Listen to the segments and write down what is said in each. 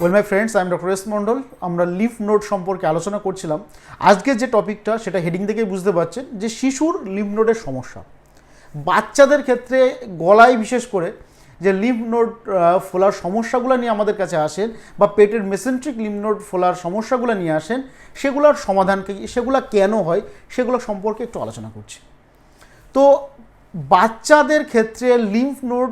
Well my friends I am doctor S Mondal আমরা lymph node সম্পর্কে আলোচনা করছিলাম। আজকে যে টপিকটা, সেটা হেডিং থেকেই বুঝতে পারছেন যে শিশুর লিফ নোডের সমস্যা। বাচ্চাদের ক্ষেত্রে গলায় বিশেষ করে যে লিম্ফ নোড ফোলার সমস্যাগুলো নিয়ে আমাদের কাছে আসেন বা পেটের মেসেন্ট্রিক লিম্ফ নোড ফোলার সমস্যাগুলো নিয়ে আসেন, সেগুলোর সমাধান কি, সেগুলো কেন হয়, সেগুলো সম্পর্কে একটু আলোচনা করছি। তো বাচ্চাদের ক্ষেত্রে লিম্ফ নোড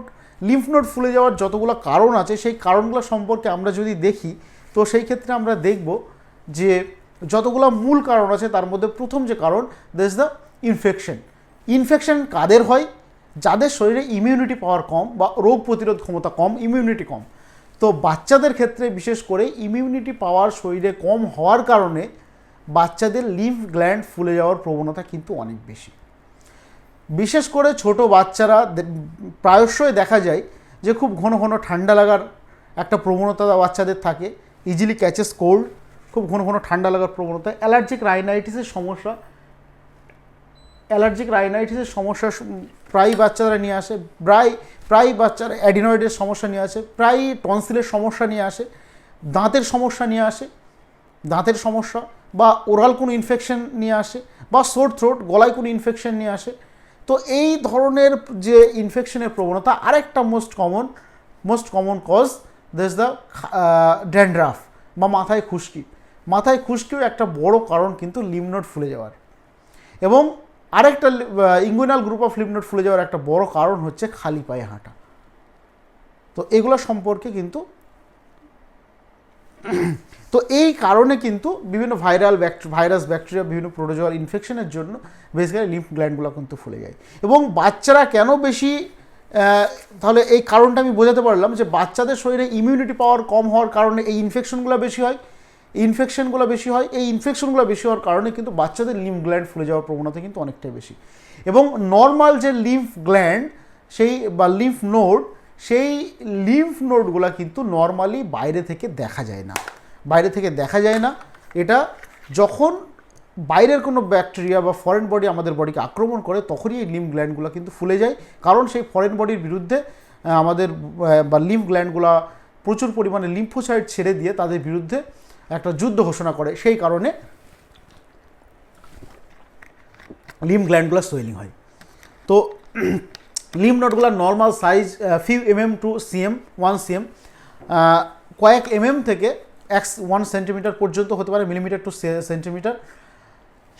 লিম্ফ নোড ফুলে যাওয়ার যতগুলো কারণ আছে, সেই কারণগুলো সম্পর্কে আমরা যদি দেখি, তো সেই ক্ষেত্রে আমরা দেখব যে যতগুলো মূল কারণ আছে, তার মধ্যে প্রথম যে কারণ দিস দ্য ইনফেকশন ইনফেকশন কাদের হয়? যাদের শরীরে ইমিউনিটি পাওয়ার কম বা রোগ প্রতিরোধ ক্ষমতা কম ইমিউনিটি কম। তো বাচ্চাদের ক্ষেত্রে বিশেষ করে ইমিউনিটি পাওয়ার শরীরে কম হওয়ার কারণে বাচ্চাদের লিভ গ্ল্যান্ড ফুলে যাওয়ার প্রবণতা কিন্তু অনেক বেশি। বিশেষ করে ছোট বাচ্চারা প্রায়শই দেখা যায় যে খুব ঘন ঘন ঠান্ডা লাগার একটা প্রবণতা বাচ্চাদের থাকে। ইজিলি ক্যাচেস কোল্ড খুব ঘন ঘন ঠান্ডা লাগার প্রবণতা। অ্যালার্জিক রাইনাইটিসের সমস্যা। অ্যালার্জিক রাইনাইটিসের সমস্যা প্রায় বাচ্চারা নিয়ে আসে। প্রায় প্রায় বাচ্চারা অ্যাডিনয়েডের সমস্যা নিয়ে আসে। প্রায় টনসিলের সমস্যা নিয়ে আসে। দাঁতের সমস্যা নিয়ে আসে। দাঁতের সমস্যা বা ওরাল কোনো ইনফেকশন নিয়ে আসে বা সোর থ্রোট গলায় কোনো ইনফেকশন নিয়ে আসে। তো এই ধরনের যে ইনফেকশনের প্রবণতা, আরেকটা most common most common cause this the dandruff বা মাথায় খুশকি। মাথায় খুশকিও একটা বড় কারণ কিন্তু লিমনোড ফুলে যাওয়ার। এবং আরেকটা ইঙ্গুইনাল গ্রুপ অফ লিমনোড ফুলে যাওয়ার একটা বড় কারণ হচ্ছে খালি পায়ে হাঁটা। তো এগুলো সম্পর্কে কিন্তু তো এই কারণে কিন্তু বিভিন্ন ভাইরাল ভাইরাস, ব্যাকটেরিয়া, বিভিন্ন প্রোটোজোয়াল ইনফেকশনের জন্য বেসিক্যালি লিম্ফ গ্ল্যান্ডগুলো কিন্তু ফুলে যায়। এবং বাচ্চারা কেন বেশি তাহলে এই কারণটা আমি বোঝাতে পারলাম যে বাচ্চাদের শরীরে ইমিউনিটি পাওয়ার কম হওয়ার কারণে এই ইনফেকশনগুলো বেশি হয়। ইনফেকশনগুলো বেশি হয়, এই ইনফেকশনগুলো বেশি হওয়ার কারণে কিন্তু বাচ্চাদের লিম্ফ গ্ল্যান্ড ফুলে যাওয়ার প্রবণতা কিন্তু অনেকটাই বেশি। এবং নর্মাল যে লিম্ফ গ্ল্যান্ড সেই বা লিম্ফ নোড সেই লিম্ফ নোডগুলো কিন্তু নর্মালি বাইরে থেকে দেখা যায় না। বাইরে থেকে দেখা যায় না। এটা যখন বাইরের কোনো ব্যাকটেরিয়া বা ফরেন বডি আমাদের বডিকে আক্রমণ করে, তখনই এই লিম্ফ গ্ল্যান্ডগুলো কিন্তু ফুলে যায়। কারণ সেই ফরেন বডির বিরুদ্ধে আমাদের বা লিম্ফ গ্ল্যান্ডগুলো প্রচুর পরিমাণে লিম্ফোসাইড ছেড়ে দিয়ে তাদের বিরুদ্ধে একটা যুদ্ধ ঘোষণা করে। সেই কারণে লিম গ্ল্যান্ডগুলো সোয়েলিং হয়। তো লিম নোটগুলো normal size few MM to CM one CM কয়েক এমএম থেকে এক্স ওয়ান সেন্টিমিটার পর্যন্ত হতে পারে মিলিমিটার টু সেন্টিমিটার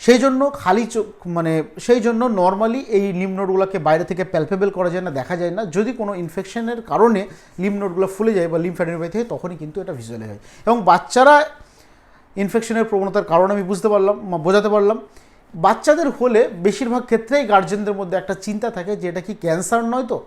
সেই জন্য খালি চোখ মানে সেই জন্য নর্মালি এই লিম নোটগুলোকে বাইরে থেকে প্যালপেবল করা যায় না, দেখা যায় না। যদি কোনো ইনফেকশনের কারণে লিম নোটগুলো ফুলে যায় বা লিম ফ্যাডিনোপাই থেকে, তখনই কিন্তু এটা ভিজুয়ালি হয়। এবং বাচ্চারা ইনফেকশনের প্রবণতার কারণ আমি বুঝতে পারলাম বোঝাতে পারলাম বাচ্চাদের হলে বেশিরভাগ ক্ষেত্রেই গার্জেনদের মধ্যে একটা চিন্তা থাকে যে এটা কি ক্যান্সার নয় তো?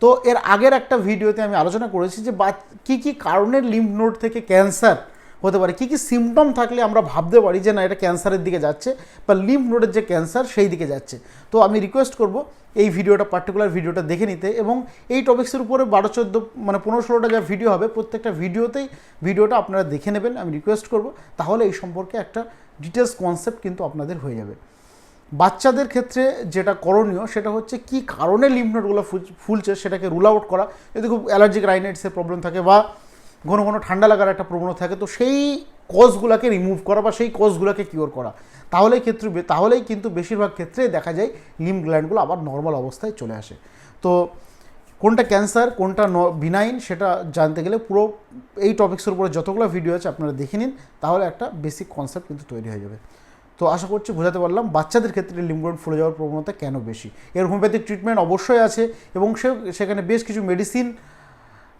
তো এর আগের একটা ভিডিওতে আমি আলোচনা করেছি যে বা কী কী কারণে লিম্ফ নোড থেকে ক্যান্সার হতে পারে। কী কী সিমটম থাকলে আমরা ভাবতে পারি যে না, এটা ক্যান্সারের দিকে যাচ্ছে বা লিম্ফ নোডের যে ক্যান্সার সেই দিকে যাচ্ছে। তো আমি রিকোয়েস্ট করব এই ভিডিওটা পার্টিকুলার ভিডিওটা দেখে নিতে এবং এই টপিক্সের উপরে বারো চোদ্দ মানে পনেরো ষোলোটা যা ভিডিও হবে, প্রত্যেকটা ভিডিওতেই ভিডিওটা আপনারা দেখে নেবেন। আমি রিকোয়েস্ট করব, তাহলে এই সম্পর্কে একটা ডিটেলস কনসেপ্ট কিন্তু আপনাদের হয়ে যাবে। বাচ্চাদের ক্ষেত্রে যেটা করণীয়, সেটা হচ্ছে কি কারণে লিম্ফনোডগুলো ফুলছে, সেটাকে রুল আউট করা। যদি খুব অ্যালার্জিক রাইনাইটসের প্রবলেম থাকে বা ঘন ঘন ঠান্ডা লাগার একটা প্রবণতা থাকে, তো সেই কজগুলোকে রিমুভ করা বা সেই কজগুলোকে কিওর করা, তাহলেই ক্ষেত্রে তাহলেই কিন্তু বেশিরভাগ ক্ষেত্রে দেখা যায় লিম গ্ল্যান্ডগুলো আবার নর্মাল অবস্থায় চলে আসে। তো কোনটা ক্যান্সার কোনটা বিনাইন সেটা জানতে গেলে পুরো এই টপিক্সের উপরে যতগুলো ভিডিও আছে আপনারা দেখে নিন, তাহলে একটা বেসিক কনসেপ্ট কিন্তু তৈরি হয়ে যাবে। তো আশা করছি বোঝাতে পারলাম, বাচ্চাদের ক্ষেত্রে লিম্বোন ফুলে যাওয়ার প্রবণতা কেন বেশি? এর হোমিওপ্যাথিক ট্রিটমেন্ট অবশ্যই আছে এবং সে সেখানে বেশ কিছু মেডিসিন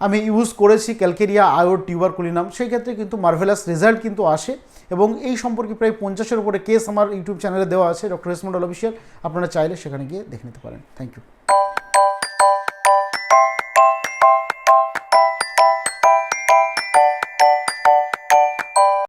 আমি ইউজ করেছি ক্যালকেরিয়া আয়োর টিউবারকুলিনাম। সেই ক্ষেত্রে কিন্তু মার্ভেলাস রেজাল্ট কিন্তু আসে এবং এই সম্পর্কে প্রায় পঞ্চাশের উপরে কেস আমার ইউটিউব চ্যানেলে দেওয়া আছে ডক্টর রেসমন্ডল অফিসিয়াল আপনারা চাইলে সেখানে গিয়ে দেখে নিতে পারেন। Thank you